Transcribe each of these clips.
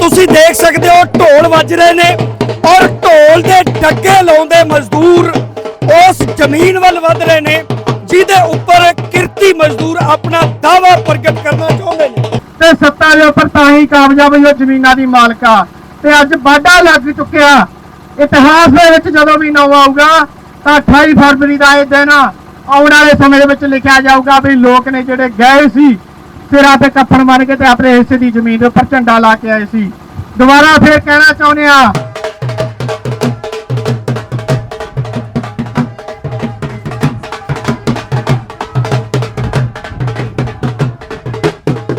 ਤੁਸੀਂ ਦੇਖ ਸਕਦੇ ਹੋ, ਢੋਲ ਵੱਜ ਰਹੇ ਨੇ ਔਰ ਢੋਲ ਦੇ ਡੱਗੇ ਲਾਉਂਦੇ ਮਜ਼ਦੂਰ ਉਸ ਜ਼ਮੀਨ ਵੱਲ ਵੱਧ ਰਹੇ ਨੇ, ਜਿਹਦੇ ਉੱਪਰ ਕਿਰਤੀ ਮਜ਼ਦੂਰ ਆਪਣਾ ਦਾਵਾ ਪ੍ਰਗਟ ਕਰਨਾ ਚਾਹੁੰਦੇ ਨੇ। ਤੇ ਸੱਤਾ ਦੇ ਉੱਪਰ ਤਾਂ ਹੀ ਕਾਮਯਾਬ ਹੋਈ ਉਹ ਜ਼ਮੀਨਾਂ ਦੀ ਮਾਲਕਾ ਤੇ ਅੱਜ ਵਾਢਾ ਲੱਗ ਚੁੱਕਿਆ। ਇਤਿਹਾਸ ਦੇ ਵਿੱਚ ਜਦੋਂ ਵੀ ਨਵਾਂ ਆਊਗਾ, ਤਾਂ 28 ਫਰਵਰੀ ਦਾ ਇਹ ਦਿਨ ਆਉਣ ਵਾਲੇ ਸਮੇਂ ਦੇ ਵਿੱਚ ਲਿਖਿਆ ਜਾਊਗਾ ਵੀ ਲੋਕ ਨੇ ਜਿਹੜੇ ਗਏ ਸੀ ਸਿਰਾਂ ਤੇ ਕੱਫਣ ਬਣ ਕੇ ਤੇ ਆਪਣੇ ਹਿੱਸੇ ਦੀ ਜ਼ਮੀਨ ਦੇ ਉੱਪਰ ਝੰਡਾ ਲਾ ਕੇ ਆਏ ਸੀ। ਦੁਬਾਰਾ ਫੇਰ ਕਹਿਣਾ ਚਾਹੁੰਦੇ ਆ।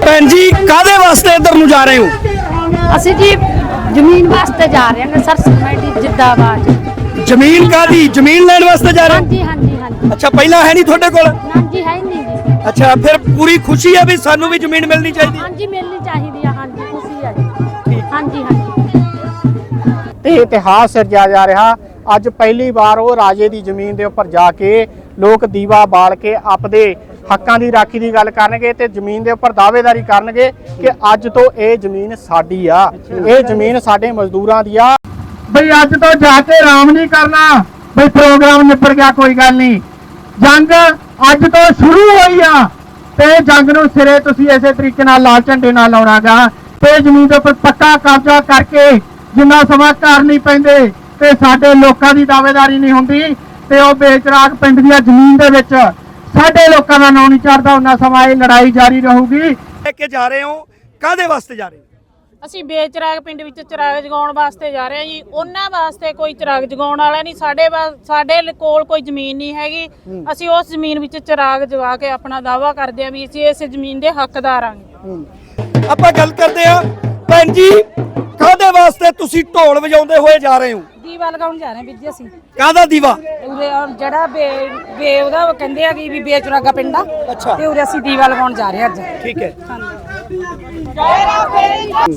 ਭੈਣ ਜੀ ਕਾਦੇ ਵਾਸਤੇ ਇੱਧਰ ਨੂੰ ਜਾ ਰਹੇ ਹੋ? ਅਸੀਂ ਜੀ ਜ਼ਮੀਨ ਵਾਸਤੇ ਜਾ ਰਹੇ ਹਾਂ ਸਰ ਸੁਸਾਇਟੀ ਜਿੱਦਾਬਾਦ। ਜ਼ਮੀਨ ਕਾਦੀ ਜ਼ਮੀਨ ਲੈਣ ਵਾਸਤੇ ਜਾ ਰਹੇ ਹੋ? ਹਾਂਜੀ ਹਾਂਜੀ ਹਾਂਜੀ। ਅੱਛਾ ਪਹਿਲਾਂ ਹੈ ਨਹੀਂ ਤੁਹਾਡੇ ਕੋਲ? ਅੱਛਾ ਫਿਰ ਪੂਰੀ ਖੁਸ਼ੀ ਹੈ ਵੀ ਸਾਨੂੰ ਵੀ ਜ਼ਮੀਨ ਮਿਲਣੀ ਚਾਹੀਦੀ? ਹਾਂਜੀ ਮਿਲਣੀ ਚਾਹੀਦੀ ਆ ਹਾਂਜੀ ਖੁਸ਼ੀ ਆ ਜੀ। ਹਾਂਜੀ ਹਾਂਜੀ। ਤੇ ਇਤਿਹਾਸ ਸਿਰਜਿਆ ਜਾ ਰਿਹਾ। ਅੱਜ ਪਹਿਲੀ ਵਾਰ ਉਹ ਰਾਜੇ ਦੀ ਜ਼ਮੀਨ ਦੇ ਉੱਪਰ ਜਾ ਕੇ ਲੋਕ ਦੀਵਾ ਬਾਲ ਕੇ ਆਪਦੇ ਹੱਕਾਂ ਦੀ ਰਾਖੀ ਦੀ ਗੱਲ ਕਰਨਗੇ ਤੇ ਜ਼ਮੀਨ ਦੇ ਉੱਪਰ ਦਾਅਵੇਦਾਰੀ ਕਰਨਗੇ ਕਿ ਅੱਜ ਤੋਂ ਇਹ ਜ਼ਮੀਨ ਸਾਡੀ ਆ। ਇਹ ਜ਼ਮੀਨ ਸਾਡੇ ਮਜ਼ਦੂਰਾਂ ਦੀ ਆ। ਬਈ ਅੱਜ ਤੋਂ ਜਾ ਕੇ ਆਰਾਮ ਨਹੀਂ ਕਰਨਾ। ਬਈ ਪ੍ਰੋਗਰਾਮ ਨਿਪਟ ਗਿਆ ਕੋਈ ਗੱਲ ਨਹੀਂ। ਜੰਗ ਅੱਜ ਤੋਂ ਸ਼ੁਰੂ ਹੋਈ ਆ। ਤੇ ਜੰਗ ਨੂੰ ਸਿਰੇ ਤੁਸੀਂ ਇਸੇ ਤਰੀਕੇ ਨਾਲ ਲਾਲ ਝੰਡੇ ਨਾਲ ਲਾਉਣਾਗਾ। ਤੇ ਜ਼ਮੀਨ ਦੇ ਉੱਪਰ ਪੱਕਾ ਕਬਜ਼ਾ ਕਰਕੇ ਜਿੰਨਾ ਸਮਾਂ ਘਰ ਨਹੀਂ ਪੈਂਦੇ ਤੇ ਸਾਡੇ ਲੋਕਾਂ ਦੀ ਦਾਅਵੇਦਾਰੀ ਨਹੀਂ ਹੁੰਦੀ ਤੇ ਉਹ ਬੇਚਰਾਗ ਪਿੰਡ ਦੀਆਂ ਜ਼ਮੀਨ ਦੇ ਵਿੱਚ ਸਾਡੇ ਲੋਕਾਂ ਦਾ ਨਾਂ ਨਹੀਂ ਚੜਦਾ। ਉਹਨਾਂ ਸਮਾਂ ਇਹ ਲੜਾਈ ਜਾਰੀ ਰਹੂਗੀ। ਲੈ ਕੇ ਜਾ ਰਹੇ ਹੋ। ਕਾਦੇ ਵਾਸਤੇ ਜਾ ਰਹੇ ਹੋ? ਅਸੀਂ ਬੇਚਰਾਗ ਪਿੰਡ ਵਿੱਚ ਚਿਰਾਗ ਜਗਾਉਣ ਵਾਸਤੇ ਜਾ ਰਹੇ ਹਾਂ ਜੀ। ਉਹਨਾਂ ਵਾਸਤੇ ਕੋਈ ਚਿਰਾਗ ਜਗਾਉਣ ਵਾਲਾ ਨਹੀਂ ਸਾਡੇ ਵਾ- ਸਾਡੇ ਲ- ਕੋਲ ਕੋਈ ਜ਼ਮੀਨ ਨਹੀਂ ਹੈਗੀ। ਅਸੀਂ ਉਸ ਜ਼ਮੀਨ ਵਿੱਚ ਚਿਰਾਗ ਜਗਾ ਕੇ ਆਪਣਾ ਦਾਵਾ ਕਰਦੇ ਹਾਂ ਵੀ ਅਸੀਂ ਇਸ ਜ਼ਮੀਨ ਦੇ ਹੱਕਦਾਰ ਹਾਂ। ਆਪਾਂ ਗੱਲ ਕਰਦੇ ਆ ਭੈਣ ਜੀ ਕਾਦੇ ਵਾਸਤੇ ਤੁਸੀਂ ਢੋਲ ਵਜਾਉਂਦੇ ਹੋਏ ਜਾ ਰਹੇ ਹੋ? ਦੀਵਾ ਲਗਾਉਣ ਜਾ ਰਹੇ ਹਾਂ ਵੀਰ ਜੀ ਅਸੀਂ। ਕਾਦਾ ਦੀਵਾ? ਉਰੇ ਔਰ ਜਿਹੜਾ ਬੇ ਬੇ ਉਹਦਾ ਉਹ ਕਹਿੰਦੇ ਆ ਕਿ ਵੀ ਬੇਚਰਾਗਾ ਪਿੰਡ ਆ। ਅੱਛਾ। ਤੇ ਉਰੇ ਅਸੀਂ ਦੀਵਾ ਲਗਾਉਣ ਜਾ ਰਹੇ ਅੱਜ। ਠੀਕ ਹੈ।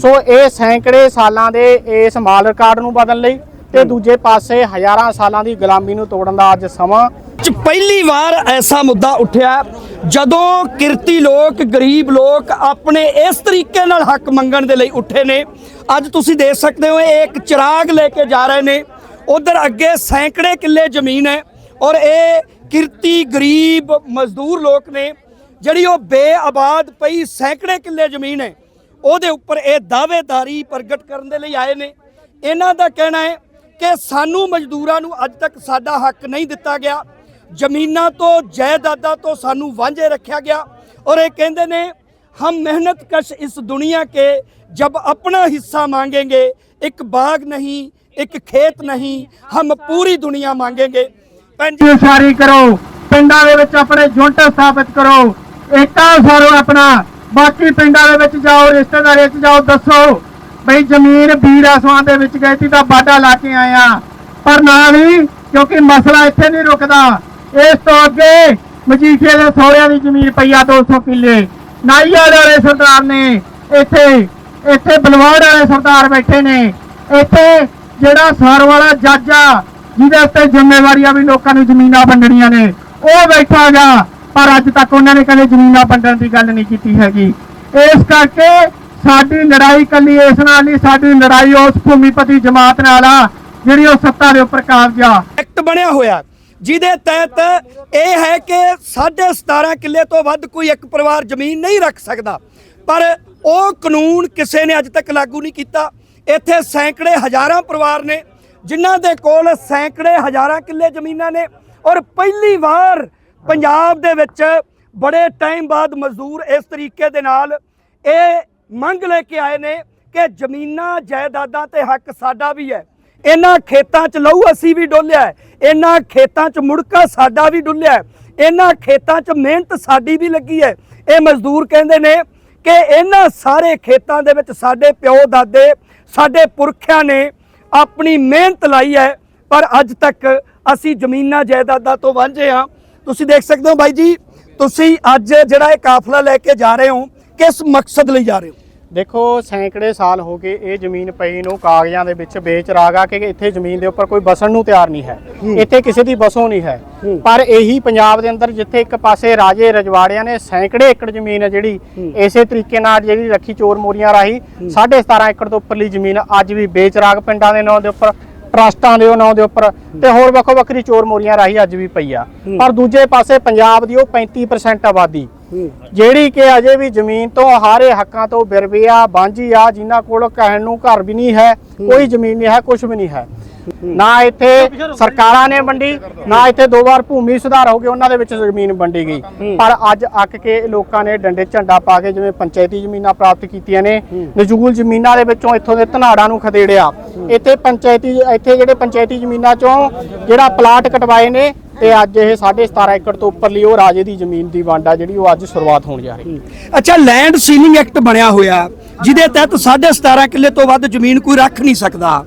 ਸੋ ਇਹ ਸੈਂਕੜੇ ਸਾਲਾਂ ਦੇ ਇਸ ਮਾਲ ਰਿਕਾਰਡ ਨੂੰ ਬਦਲਣ ਲਈ ਤੇ ਦੂਜੇ ਪਾਸੇ ਹਜ਼ਾਰਾਂ ਸਾਲਾਂ ਦੀ ਗੁਲਾਮੀ ਨੂੰ ਤੋੜਨ ਦਾ ਅੱਜ ਸਮਾਂ ਚ ਪਹਿਲੀ ਵਾਰ ਐਸਾ ਮੁੱਦਾ ਉੱਠਿਆ ਜਦੋਂ ਕਿਰਤੀ ਲੋਕ, ਗਰੀਬ ਲੋਕ ਆਪਣੇ ਇਸ ਤਰੀਕੇ ਨਾਲ ਹੱਕ ਮੰਗਣ ਦੇ ਲਈ ਉੱਠੇ ਨੇ। ਅੱਜ ਤੁਸੀਂ ਦੇਖ ਸਕਦੇ ਹੋ, ਇਹ ਇੱਕ ਚਿਰਾਗ ਲੈ ਕੇ ਜਾ ਰਹੇ ਨੇ। ਉਧਰ ਅੱਗੇ ਸੈਂਕੜੇ ਕਿੱਲੇ ਜ਼ਮੀਨ ਹੈ ਔਰ ਇਹ ਕਿਰਤੀ ਗਰੀਬ ਮਜ਼ਦੂਰ ਲੋਕ ਨੇ। ਜਿਹੜੀ ਉਹ ਬੇਆਬਾਦ ਪਈ ਸੈਂਕੜੇ ਕਿੱਲੇ ਜ਼ਮੀਨ ਹੈ ਉਹਦੇ ਉੱਪਰ ਇਹ ਦਾਅਵੇਦਾਰੀ ਪ੍ਰਗਟ ਕਰਨ ਦੇ ਲਈ ਆਏ ਨੇ ਇਹਨਾਂ ਦਾ ਕਹਿਣਾ ਹੈ ਕਿ ਸਾਨੂੰ ਮਜ਼ਦੂਰਾਂ ਨੂੰ ਅੱਜ ਤੱਕ ਸਾਡਾ ਹੱਕ ਨਹੀਂ ਦਿੱਤਾ ਗਿਆ ਜ਼ਮੀਨਾਂ ਤੋਂ ਜਾਇਦਾਦਾਂ ਤੋਂ ਸਾਨੂੰ ਵਾਂਝੇ ਰੱਖਿਆ ਗਿਆ ਔਰ ਇਹ ਕਹਿੰਦੇ ਨੇ हम मेहनत कश इस दुनिया के जब अपना हिस्सा मांगेंगे एक बाग नहीं एक खेत नहीं हम पूरी दुनिया मांगेंगे ਭੈਣ ਜੀ ਉਸਾਰੀ ਕਰੋ ਪਿੰਡਾਂ ਦੇ ਵਿੱਚ ਆਪਣੇ ਜੁੰਟ ਸਥਾਪਿਤ ਕਰੋ ਏਕਾ ਸਾਰੋ ਆਪਣਾ। ਬਾਕੀ ਪਿੰਡਾਂ ਦੇ ਵਿੱਚ ਜਾਓ, ਰਿਸ਼ਤੇਦਾਰੀ ਵਿੱਚ ਜਾਓ, ਦੱਸੋ ਬਈ ਜ਼ਮੀਨ ਵੀਰ ਆਸਮਾਨ ਦੇ ਵਿੱਚ ਗਈ ਸੀ ਤਾਂ ਬਾਡਾ ਲਾ ਕੇ ਆਇਆ ਪਰ ਨਾ ਵੀ, ਕਿਉਂਕਿ ਮਸਲਾ ਇੱਥੇ ਨਹੀਂ ਰੁਕਦਾ। ਇਸ ਤੋਂ ਅੱਗੇ ਮਜੀਠੇ ਦੇ ਸੋਹਰਿਆਂ ਦੀ ਜ਼ਮੀਨ ਪਈਆ 200 ਕਿੱਲੇ। ਨਾਈਆ ਵਾਲੇ ਸਰਦਾਰ ਨੇ ਇੱਥੇ ਇੱਥੇ ਬਲਵਾੜ ਵਾਲੇ ਸਰਦਾਰ ਬੈਠੇ ਨੇ। ਇੱਥੇ ਜਿਹੜਾ ਸਰ ਵਾਲਾ ਜੱਜ ਆ, ਜਿਹਦੇ ਉੱਤੇ ਜਿੰਮੇਵਾਰੀਆਂ ਵੀ ਲੋਕਾਂ ਨੂੰ ਜ਼ਮੀਨਾਂ ਵੰਡਣੀਆਂ ਨੇ, ਉਹ ਬੈਠਾ ਬੈਠਾਗਾ ਪਰ ਅੱਜ ਤੱਕ ਉਹਨਾਂ ਨੇ ਕਦੇ ਜ਼ਮੀਨਾਂ ਵੰਡਣ ਦੀ ਗੱਲ ਨਹੀਂ ਕੀਤੀ ਹੈਗੀ। ਇਸ ਕਰਕੇ ਸਾਡੀ ਲੜਾਈ ਕੱਲੀ ਇਸ ਨਾਲ ਨਹੀਂ, ਸਾਡੀ ਲੜਾਈ ਉਸ ਭੂਮੀਪਤੀ ਜਮਾਤ ਨਾਲ ਆ, ਜਿਹੜੀ ਉਹ ਸੱਤਾ ਦੇ ਉੱਪਰ ਕਾਬਜਾ ਐਕਟ ਬਣਿਆ ਹੋਇਆ, ਜਿਹਦੇ ਤਹਿਤ ਇਹ ਹੈ ਕਿ 17.5 ਕਿੱਲੇ ਤੋਂ ਵੱਧ ਕੋਈ ਇੱਕ ਪਰਿਵਾਰ ਜ਼ਮੀਨ ਨਹੀਂ ਰੱਖ ਸਕਦਾ। ਪਰ ਉਹ ਕਾਨੂੰਨ ਕਿਸੇ ਨੇ ਅੱਜ ਤੱਕ ਲਾਗੂ ਨਹੀਂ ਕੀਤਾ। ਇੱਥੇ ਸੈਂਕੜੇ ਹਜ਼ਾਰਾਂ ਪਰਿਵਾਰ ਨੇ, ਜਿਨ੍ਹਾਂ ਦੇ ਕੋਲ ਸੈਂਕੜੇ ਹਜ਼ਾਰਾਂ ਕਿੱਲੇ ਜ਼ਮੀਨਾਂ ਨੇ ਔਰ ਪਹਿਲੀ ਵਾਰ ਪੰਜਾਬ ਦੇ ਵਿੱਚ ਬੜੇ ਟਾਈਮ ਬਾਅਦ ਮਜ਼ਦੂਰ ਇਸ ਤਰੀਕੇ ਦੇ ਨਾਲ ਇਹ ਮੰਗ ਲੈ ਕੇ ਆਏ ਨੇ ਕਿ ਜ਼ਮੀਨਾਂ, ਜਾਇਦਾਦਾਂ ਤੇ ਹੱਕ ਸਾਡਾ ਵੀ ਹੈ। ਇਹਨਾਂ ਖੇਤਾਂ 'ਚ ਲਹੂ ਅਸੀਂ ਵੀ ਡੋਲਿਆ ਇਹਨਾਂ ਖੇਤਾਂ 'ਚ ਮੁੜਕਾ ਸਾਡਾ ਵੀ ਡੁੱਲਿਆ ਇਹਨਾਂ ਖੇਤਾਂ 'ਚ ਮਿਹਨਤ ਸਾਡੀ ਵੀ ਲੱਗੀ ਹੈ। ਇਹ ਮਜ਼ਦੂਰ ਕਹਿੰਦੇ ਨੇ ਕਿ ਇਹਨਾਂ ਸਾਰੇ ਖੇਤਾਂ ਦੇ ਵਿੱਚ ਸਾਡੇ ਪਿਓ, ਦਾਦੇ, ਸਾਡੇ ਪੁਰਖਿਆਂ ਨੇ ਆਪਣੀ ਮਿਹਨਤ ਲਾਈ ਹੈ। ਪਰ ਅੱਜ ਤੱਕ ਅਸੀਂ ਜ਼ਮੀਨਾਂ, ਜਾਇਦਾਦਾਂ ਤੋਂ ਵਾਂਝੇ ਹਾਂ। ਤੁਸੀਂ ਦੇਖ ਸਕਦੇ ਹੋ ਬਾਈ ਜੀ ਤੁਸੀਂ ਅੱਜ ਜਿਹੜਾ ਇਹ ਕਾਫਲਾ ਲੈ ਕੇ ਜਾ ਰਹੇ ਹੋ ਕਿਸ ਮਕਸਦ ਲਈ ਜਾ ਰਹੇ ਹੋ? ਦੇਖੋ ਸੈਂਕੜੇ ਸਾਲ ਹੋ ਗਏ ਇਹ ਜ਼ਮੀਨ ਪਈ ਨੂੰ ਕਾਗਜ਼ਾਂ ਦੇ ਵਿੱਚ ਵੇਚ ਰਾਗਾ ਕਿ ਇੱਥੇ ਜ਼ਮੀਨ ਦੇ ਉੱਪਰ ਕੋਈ ਬਸਣ ਨੂੰ ਤਿਆਰ ਨਹੀਂ ਹੈ। ਇੱਥੇ ਕਿਸੇ ਦੀ ਬਸੋਂ ਨਹੀਂ ਹੈ। ਪਰ ਇਹੀ ਪੰਜਾਬ ਦੇ ਅੰਦਰ ਜਿੱਥੇ ਇੱਕ ਪਾਸੇ ਰਾਜੇ ਰਜਵਾੜਿਆਂ ਨੇ ਸੈਂਕੜੇ ਏਕੜ ਜ਼ਮੀਨ ਹੈ ਜਿਹੜੀ ਇਸੇ ਤਰੀਕੇ ਨਾਲ ਜਿਹੜੀ ਰੱਖੀ ਚੋਰ ਮੋਰੀਆਂ ਰਾਹੀਂ 17.5 ਏਕੜ ਤੋਂ ਉੱਪਰਲੀ ਜ਼ਮੀਨ ਅੱਜ ਵੀ ਵੇਚ ਰਾਗ ਪਿੰਡਾਂ ਦੇ ਨਾਂ ਦੇ ਉੱਪਰ ਟਰਸਟਾਂ ਦੇ ਨਾਂ ਦੇ ਉੱਪਰ ਤੇ ਹੋਰ ਵੱਖੋ ਵੱਖਰੀ ਚੋਰ ਮੋਰੀਆਂ ਰਾਹੀਂ ਅੱਜ ਵੀ ਪਈ ਆ। ਪਰ ਦੂਜੇ ਪਾਸੇ ਪੰਜਾਬ ਦੀ ਉਹ 35% ਆਬਾਦੀ ਜਿਹੜੀ ਕਿ ਅਜੇ ਵੀ ਜ਼ਮੀਨ ਤੋਂ ਹਾਰੇ ਹੱਕਾਂ ਤੋਂ ਬਿਰਵੇ ਆ ਬਾਂਝੀ ਆ ਜਿਨ੍ਹਾਂ ਕੋਲ ਕਹਿਣ ਨੂੰ ਘਰ ਵੀ ਨਹੀਂ ਹੈ ਕੋਈ ਜ਼ਮੀਨ ਨਹੀਂ ਹੈ ਕੁਝ ਵੀ ਨਹੀਂ ਹੈ। ਨਾ ਇੱਥੇ ਸਰਕਾਰਾਂ ਨੇ ਵੰਡੀ, ਨਾ ਇੱਥੇ ਦੋ ਵਾਰ ਭੂਮੀ ਸੁਧਾਰ ਹੋ ਗਏ ਉਹਨਾਂ ਦੇ ਵਿੱਚ ਜ਼ਮੀਨ ਵੰਡੀ ਗਈ। ਪਰ ਅੱਜ ਅੱਕ ਕੇ ਲੋਕਾਂ ਨੇ ਡੰਡੇ ਝੰਡਾ ਪਾ ਕੇ ਜਿਵੇਂ ਪੰਚਾਇਤੀ ਜ਼ਮੀਨਾਂ ਪ੍ਰਾਪਤ ਕੀਤੀਆਂ ਨੇ, ਨਜੂਲ ਜ਼ਮੀਨਾਂ ਦੇ ਵਿੱਚੋਂ ਇੱਥੋਂ ਦੇ ਧਨਾੜਾਂ ਨੂੰ ਖਦੇੜਿਆ। ਇੱਥੇ ਪੰਚਾਇਤੀ, ਇੱਥੇ ਜਿਹੜੇ ਪੰਚਾਇਤੀ ਜ਼ਮੀਨਾਂ ਚੋਂ ਜਿਹੜਾ ਪਲਾਟ ਕਟਵਾਏ ਨੇ, ਤੇ ਅੱਜ ਇਹ 17.5 ਏਕੜ ਤੋਂ ਉੱਪਰਲੀ ਉਹ ਰਾਜੇ ਦੀ ਜ਼ਮੀਨ ਦੀ ਵੰਡ ਆ, ਜਿਹੜੀ ਉਹ ਅੱਜ ਸ਼ੁਰੂਆਤ ਹੋਣ ਜਾ ਰਹੀ। ਅੱਛਾ ਲੈਂਡ ਸੀਲਿੰਗ ਐਕਟ ਬਣਿਆ ਹੋਇਆ, ਜਿਹਦੇ ਤਹਿਤ 17.5 ਕਿੱਲੇ ਤੋਂ ਵੱਧ ਜ਼ਮੀਨ ਕੋਈ ਰੱਖ ਨਹੀਂ ਸਕਦਾ।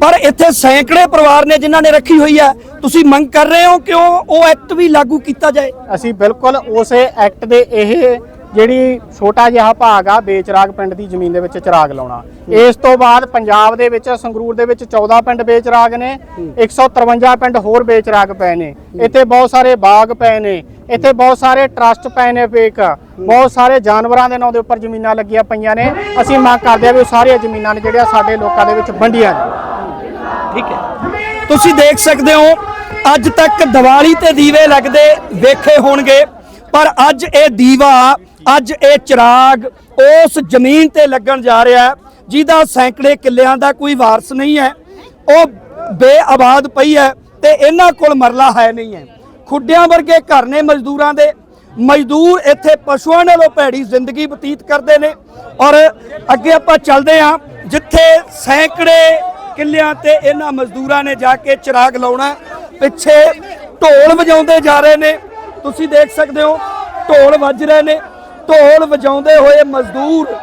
ਪਰ ਇੱਥੇ ਸੈਂਕੜੇ ਪਰਿਵਾਰ ਨੇ ਜਿਨ੍ਹਾਂ ਨੇ ਰੱਖੀ ਹੋਈ ਹੈ ਤੁਸੀਂ ਮੰਗ ਕਰ ਰਹੇ ਹੋ ਕਿ ਉਹ ਉਹ ਐਕਟ ਵੀ ਲਾਗੂ ਕੀਤਾ ਜਾਏ? ਅਸੀਂ ਬਿਲਕੁਲ ਉਸੇ ਐਕਟ ਦੇ ਇਹ ਜਿਹੜੀ ਛੋਟਾ ਜਿਹਾ ਭਾਗ ਆ ਬੇਚਰਾਗ ਪਿੰਡ ਦੀ ਜ਼ਮੀਨ ਦੇ ਵਿੱਚ ਚਿਰਾਗ ਲਾਉਣਾ। ਇਸ ਤੋਂ ਬਾਅਦ ਪੰਜਾਬ ਦੇ ਵਿੱਚ ਸੰਗਰੂਰ ਦੇ ਵਿੱਚ 14 ਪਿੰਡ ਬੇਚਰਾਗ ਨੇ 153 ਪਿੰਡ ਹੋਰ ਬੇਚਰਾਗ ਪਏ ਨੇ। ਇੱਥੇ ਬਹੁਤ ਸਾਰੇ ਬਾਗ ਪਏ ਨੇ ਇੱਥੇ ਬਹੁਤ ਸਾਰੇ ਟਰਸਟ ਪਏ ਨੇ ਫੇਕ ਬਹੁਤ ਸਾਰੇ ਜਾਨਵਰਾਂ ਦੇ ਨਾਂ ਦੇ ਉੱਪਰ ਜ਼ਮੀਨਾਂ ਲੱਗੀਆਂ ਪਈਆਂ ਨੇ। ਅਸੀਂ ਮੰਗ ਕਰਦੇ ਆ ਵੀ ਉਹ ਸਾਰੀਆਂ ਜ਼ਮੀਨਾਂ ਨੇ ਜਿਹੜੀਆਂ ਸਾਡੇ ਲੋਕਾਂ ਦੇ ਵਿੱਚ ਵੰਡੀਆਂ ਜਾਣ। ਠੀਕ ਹੈ। ਤੁਸੀਂ ਦੇਖ ਸਕਦੇ ਹੋ, ਅੱਜ ਤੱਕ ਦੀਵਾਲੀ ਤੇ ਦੀਵੇ ਲੱਗਦੇ ਵੇਖੇ ਹੋਣਗੇ, ਪਰ ਅੱਜ ਇਹ ਦੀਵਾ, ਅੱਜ ਇਹ ਚਿਰਾਗ ਉਸ ਜ਼ਮੀਨ ਤੇ ਲੱਗਣ ਜਾ ਰਿਹਾ ਹੈ, ਜਿਹਦਾ ਸੈਂਕੜੇ ਕਿੱਲਿਆਂ ਦਾ ਕੋਈ ਵਾਰਸ ਨਹੀਂ ਹੈ। ਉਹ ਬੇਆਬਾਦ ਪਈ ਹੈ ਤੇ ਇਹਨਾਂ ਕੋਲ ਮਰਲਾ ਹੈ ਨਹੀਂ ਹੈ। ਖੁੱਡਿਆਂ ਵਰਗੇ ਘਰ ਨੇ ਮਜ਼ਦੂਰਾਂ ਦੇ। ਮਜ਼ਦੂਰ ਇੱਥੇ ਪਸ਼ੂਆਂ ਨਾਲੋਂ ਭੈੜੀ ਜ਼ਿੰਦਗੀ ਬਤੀਤ ਕਰਦੇ ਨੇ। ਔਰ ਅੱਗੇ ਆਪਾਂ ਚੱਲਦੇ ਹਾਂ, ਜਿੱਥੇ ਸੈਂਕੜੇ ਕਿੱਲਿਆਂ ਤੇ ਇਹਨਾਂ ਮਜ਼ਦੂਰਾਂ ਨੇ ਜਾ ਕੇ ਚਿਰਾਗ ਲਾਉਣਾ ਪਿੱਛੇ ਢੋਲ ਵਜਾਉਂਦੇ ਜਾ ਰਹੇ ਨੇ। ਤੁਸੀਂ ਦੇਖ ਸਕਦੇ ਹੋ, ਢੋਲ ਵੱਜ ਰਹੇ ਨੇ। ਢੋਲ ਵਜਾਉਂਦੇ ਹੋਏ ਮਜ਼ਦੂਰ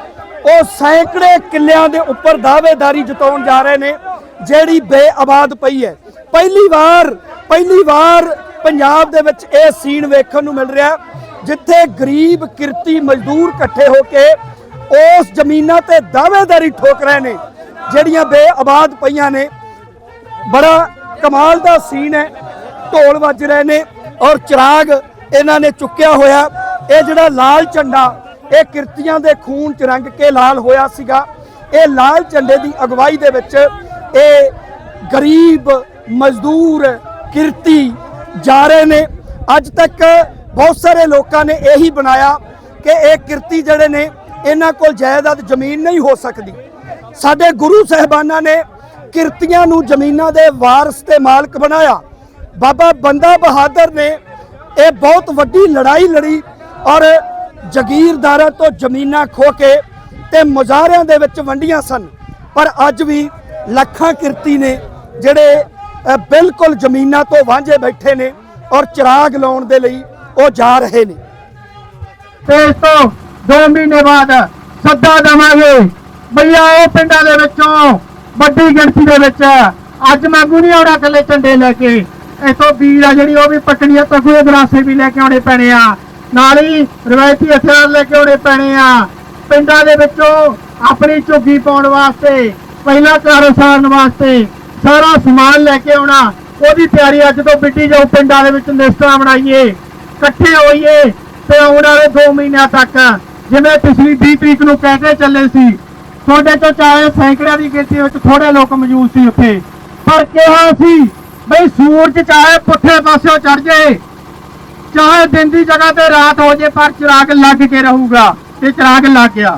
ਉਹ ਸੈਂਕੜੇ ਕਿੱਲਿਆਂ ਦੇ ਉੱਪਰ ਦਾਅਵੇਦਾਰੀ ਜਤਾਉਣ ਜਾ ਰਹੇ ਨੇ, ਜਿਹੜੀ ਬੇਆਬਾਦ ਪਈ ਹੈ। ਪਹਿਲੀ ਵਾਰ ਪਹਿਲੀ ਵਾਰ ਪੰਜਾਬ ਦੇ ਵਿੱਚ ਇਹ ਸੀਨ ਵੇਖਣ ਨੂੰ ਮਿਲ ਰਿਹਾ ਜਿੱਥੇ ਗਰੀਬ ਕਿਰਤੀ ਮਜ਼ਦੂਰ ਇਕੱਠੇ ਹੋ ਕੇ ਉਸ ਜ਼ਮੀਨਾਂ ਤੇ ਦਾਅਵੇਦਾਰੀ ਠੋਕ ਰਹੇ ਨੇ। ਜਿਹੜੀਆਂ ਬੇਆਬਾਦ ਪਈਆਂ ਨੇ, ਬੜਾ ਕਮਾਲ ਦਾ ਸੀਨ ਹੈ। ਢੋਲ ਵੱਜ ਰਹੇ ਨੇ ਔਰ ਚਿਰਾਗ ਇਹਨਾਂ ਨੇ ਚੁੱਕਿਆ ਹੋਇਆ। ਇਹ ਜਿਹੜਾ ਲਾਲ ਝੰਡਾ, ਇਹ ਕਿਰਤੀਆਂ ਦੇ ਖੂਨ ਚ ਰੰਗ ਕੇ ਲਾਲ ਹੋਇਆ ਸੀਗਾ। ਇਹ ਲਾਲ ਝੰਡੇ ਦੀ ਅਗਵਾਈ ਦੇ ਵਿੱਚ ਇਹ ਗਰੀਬ ਮਜ਼ਦੂਰ ਕਿਰਤੀ ਜਾ ਰਹੇ ਨੇ। ਅੱਜ ਤੱਕ ਬਹੁਤ ਸਾਰੇ ਲੋਕਾਂ ਨੇ ਇਹੀ ਬਣਾਇਆ ਕਿ ਇਹ ਕਿਰਤੀ ਜਿਹੜੇ ਨੇ, ਇਹਨਾਂ ਕੋਲ ਜਾਇਦਾਦ ਜ਼ਮੀਨ ਨਹੀਂ ਹੋ ਸਕਦੀ। ਸਾਡੇ ਗੁਰੂ ਸਹਿਬਾਨਾਂ ਨੇ ਕਿਰਤੀਆਂ ਨੂੰ ਜ਼ਮੀਨਾਂ ਦੇ ਵਾਰਸ ਤੇ ਮਾਲਕ ਬਣਾਇਆ। ਬਾਬਾ ਬੰਦਾ ਬਹਾਦਰ ਨੇ ਇਹ ਬਹੁਤ ਵੱਡੀ ਲੜਾਈ ਲੜੀ ਔਰ ਜਗੀਰਦਾਰਾਂ ਤੋਂ ਜ਼ਮੀਨਾਂ ਖੋ ਕੇ ਤੇ ਮੁਜ਼ਾਹਰਿਆਂ ਦੇ ਵਿੱਚ ਵੰਡੀਆਂ ਸਨ। ਪਰ ਅੱਜ ਵੀ ਲੱਖਾਂ ਕਿਰਤੀ ਨੇ ਜਿਹੜੇ ਬਿਲਕੁਲ ਜ਼ਮੀਨਾਂ ਤੋਂ ਵਾਂਝੇ ਬੈਠੇ ਨੇ ਔਰ ਚਿਰਾਗ ਲਾਉਣ ਦੇ ਲਈ ਉਹ ਜਾ ਰਹੇ ਨੇ। ਤੇ ਇਸ ਤੋਂ 2 ਮਹੀਨੇ ਬਾਅਦ ਸੱਦਾ ਦੇਵਾਂਗੇ। ਭਈਆ ਉਹ ਪਿੰਡਾਂ ਦੇ ਵਿੱਚੋਂ, ਵੱਡੀ ਗਿਣਤੀ ਦੇ ਵਿੱਚ। ਅੱਜ ਮੰਗੂ ਨਹੀਂ ਆਉਣਾ ਇਕੱਲੇ ਝੰਡੇ ਲੈ ਕੇ ਇਥੋਂ ਵੀਰ ਆ ਜਿਹੜੀ, ਉਹ ਵੀ ਪਟੜੀਆਂ ਤਖੂਏ ਗਰਾਸੇ ਵੀ ਲੈ ਕੇ ਆਉਣੇ ਪੈਣੇ ਆ। ਨਾਲ ਹੀ ਰਵਾਇਤੀ ਹਥਿਆਰ ਲੈ ਕੇ ਆਉਣੇ ਪੈਣੇ ਆ। ਪਿੰਡਾਂ ਦੇ ਵਿੱਚੋਂ ਆਪਣੀ ਝੁੱਗੀ ਪਾਉਣ ਵਾਸਤੇ, ਪਹਿਲਾ ਘਰ ਸਾਰਨ ਵਾਸਤੇ ਸਾਰਾ ਸਮਾਨ ਲੈ ਕੇ ਆਉਣਾ। ਉਹਦੀ ਤਿਆਰੀ ਅੱਜ ਤੋਂ ਬਿੱਟੀ ਜਾਓ ਪਿੰਡਾਂ ਦੇ ਵਿੱਚ ਲਿਸਟਾਂ ਬਣਾਈਏ, ਇਕੱਠੇ ਹੋਈਏ ਤੇ ਆਉਣ ਵਾਲੇ 2 ਮਹੀਨਿਆਂ ਤੱਕ, ਜਿਵੇਂ ਪਿਛਲੀ 20 ਤਰੀਕ ਨੂੰ ਕਹਿ ਕੇ ਚੱਲੇ ਸੀ ਤੁਹਾਡੇ ਤੋਂ ਚਾਹੇ ਸੈਂਕੜਿਆਂ ਦੀ ਗਿਣਤੀ ਵਿੱਚ ਥੋੜੇ ਲੋਕ ਮੌਜੂਦ ਸੀ ਉੱਥੇ। ਪਰ ਕਿਹਾ ਸੀ, ਬਈ ਸੂਰਜ ਚਾਹੇ ਪੁੱਠੇ ਪਾਸਿਓਂ ਚੜ ਜਾਏ ਚਾਹੇ ਦਿਨ ਦੀ ਜਗ੍ਹਾ ਤੇ ਰਾਤ ਹੋ ਜੇ, ਪਰ ਚਿਰਾਗ ਲੱਗ ਕੇ ਰਹੂਗਾ ਤੇ ਚਿਰਾਗ ਲੱਗ ਗਿਆ।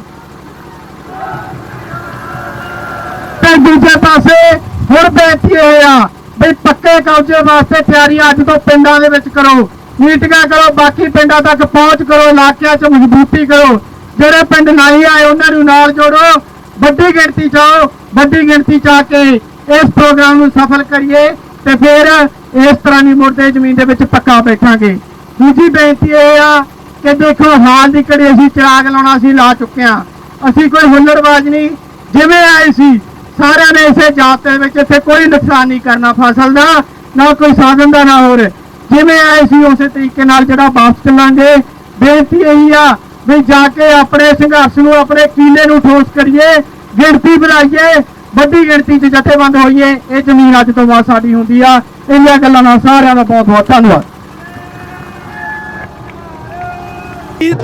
ਤੇ ਦੂਜੇ ਪਾਸੇ ਹੁਣ ਬੇਨਤੀ ਇਹ ਆ, ਬਈ ਪੱਕੇ ਕਬਜ਼ੇ ਵਾਸਤੇ ਤਿਆਰੀ ਅੱਜ ਤੋਂ ਪਿੰਡਾਂ ਦੇ ਵਿੱਚ ਕਰੋ। ਮੀਟਿੰਗਾਂ ਕਰੋ, ਬਾਕੀ ਪਿੰਡਾਂ ਤੱਕ ਪਹੁੰਚ ਕਰੋ, ਇਲਾਕਿਆਂ 'ਚ ਮਜ਼ਬੂਤੀ ਕਰੋ। ਜਿਹੜੇ ਪਿੰਡ ਨਹੀਂ ਆਏ, ਉਹਨਾਂ ਨੂੰ ਨਾਲ ਜੋੜੋ। ਵੱਡੀ ਗਿਣਤੀ 'ਚ ਆਓ ਵੱਡੀ ਗਿਣਤੀ 'ਚ ਆ ਕੇ ਇਸ ਪ੍ਰੋਗਰਾਮ ਨੂੰ ਸਫਲ ਕਰੀਏ ਤੇ ਫਿਰ ਇਸ ਤਰ੍ਹਾਂ ਦੀ ਮੁਰਦੇ ਜ਼ਮੀਨ ਦੇ ਵਿੱਚ ਪੱਕਾ ਬੈਠਾਂਗੇ। ਦੂਜੀ ਬੇਨਤੀ ਇਹ ਆ ਕਿ ਦੇਖੋ, ਹਾਲ ਦੀ ਘੜੀ ਅਸੀਂ ਚਿਰਾਗ ਲਾਉਣਾ ਸੀ ਲਾ ਚੁੱਕੇ ਹਾਂ। ਅਸੀਂ ਕੋਈ ਹੁੱਲੜਬਾਜ਼ ਨਹੀਂ। ਜਿਵੇਂ ਆਏ ਸੀ, ਸਾਰਿਆਂ ਨੇ ਇਸੇ ਜਾਤ ਦੇ ਵਿੱਚ ਇੱਥੇ ਕੋਈ ਨੁਕਸਾਨ ਨਹੀਂ ਕਰਨਾ ਫਸਲ ਦਾ, ਨਾ ਕੋਈ ਸਾਧਨ ਦਾ, ਨਾ ਹੋਰ। ਜਿਵੇਂ ਆਏ ਸੀ, ਉਸੇ ਤਰੀਕੇ ਨਾਲ ਜਿਹੜਾ ਵਾਪਸ ਚੱਲਾਂਗੇ। ਬੇਨਤੀ ਇਹੀ ਆ ਵੀ ਜਾ ਕੇ ਆਪਣੇ ਸੰਘਰਸ਼ ਨੂੰ, ਆਪਣੇ ਕੀਲੇ ਨੂੰ ਠੋਸ ਕਰੀਏ, ਗਿਣਤੀ ਬਣਾਈਏ, ਵੱਡੀ ਗਿਣਤੀ 'ਚ ਜਥੇਬੰਦ ਹੋਈਏ, ਇਹ ਜ਼ਮੀਨ ਅੱਜ ਤੋਂ ਬਾਅਦ ਸਾਡੀ ਹੁੰਦੀ ਆ। ਇੰਨੀਆਂ ਗੱਲਾਂ ਨਾਲ ਸਾਰਿਆਂ ਦਾ ਬਹੁਤ ਬਹੁਤ ਧੰਨਵਾਦ।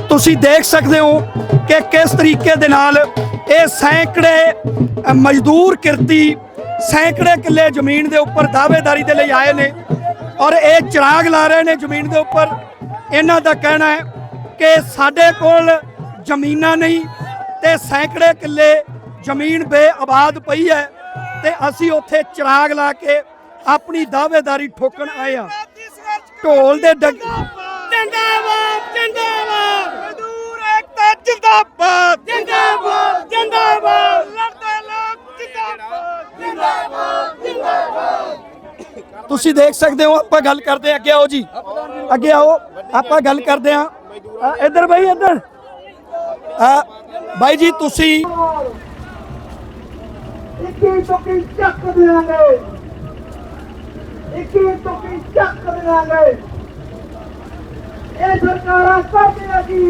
ਤੁਸੀਂ ਦੇਖ ਸਕਦੇ ਹੋ ਕਿ ਕਿਸ ਤਰੀਕੇ ਦੇ ਨਾਲ ਇਹ ਸੈਂਕੜੇ ਮਜ਼ਦੂਰ ਕਿਰਤੀ ਸੈਂਕੜੇ ਕਿੱਲੇ ਜ਼ਮੀਨ ਦੇ ਉੱਪਰ ਦਾਅਵੇਦਾਰੀ ਦੇ ਲਈ ਆਏ ਨੇ ਔਰ ਇਹ ਚਿਰਾਗ ਲਾ ਰਹੇ ਨੇ ਜ਼ਮੀਨ ਦੇ ਉੱਪਰ। ਇਹਨਾਂ ਦਾ ਕਹਿਣਾ ਹੈ ਕਿ ਸਾਡੇ ਕੋਲ ਜ਼ਮੀਨਾਂ ਨਹੀਂ ਤੇ ਸੈਂਕੜੇ ਕਿੱਲੇ ਜ਼ਮੀਨ ਬੇਆਬਾਦ ਪਈ ਹੈ ਤੇ ਅਸੀਂ ਉੱਥੇ ਚਿਰਾਗ ਲਾ ਕੇ ਆਪਣੀ ਦਾਅਵੇਦਾਰੀ ਠੋਕਣ ਆਏ ਆ ਢੋਲ ਦੇ ਡਗ ਜਿੰਦਾਬਾਦ ਜਿੰਦਾਬਾਦ। ਮਜ਼ਦੂਰ ਏਕਤਾ ਜਿੰਦਾਬਾਦ। ਜਿੰਦਾਬਾਦ ਜਿੰਦਾਬਾਦ। ਲੜਦੇ ਲੋਕ ਜਿੰਦਾਬਾਦ। ਜਿੰਦਾਬਾਦ ਜਿੰਦਾਬਾਦ। ਤੁਸੀਂ ਦੇਖ ਸਕਦੇ ਹੋ ਆਪਾਂ ਗੱਲ ਕਰਦੇ ਹਾਂ, ਅੱਗੇ ਆਓ ਜੀ। ਅੱਗੇ ਆਓ ਆਪਾਂ ਗੱਲ ਕਰਦੇ ਹਾਂ। ਅ, ਇੱਧਰ ਬਾਈ ਇੱਧਰ। ਅ, ਬਾਈ ਜੀ ਤੁਸੀਂ ਇੱਕੀ ਟੁਕੀ ਚੱਕ ਦੇਵਾਂਗੇ ਇੱਕੀ ਟੁਕੀ ਚੱਕ ਦੇਵਾਂਗੇ ਇਹ ਸਰਕਾਰਾਂ ਕਰਦੀਆਂ ਕੀ?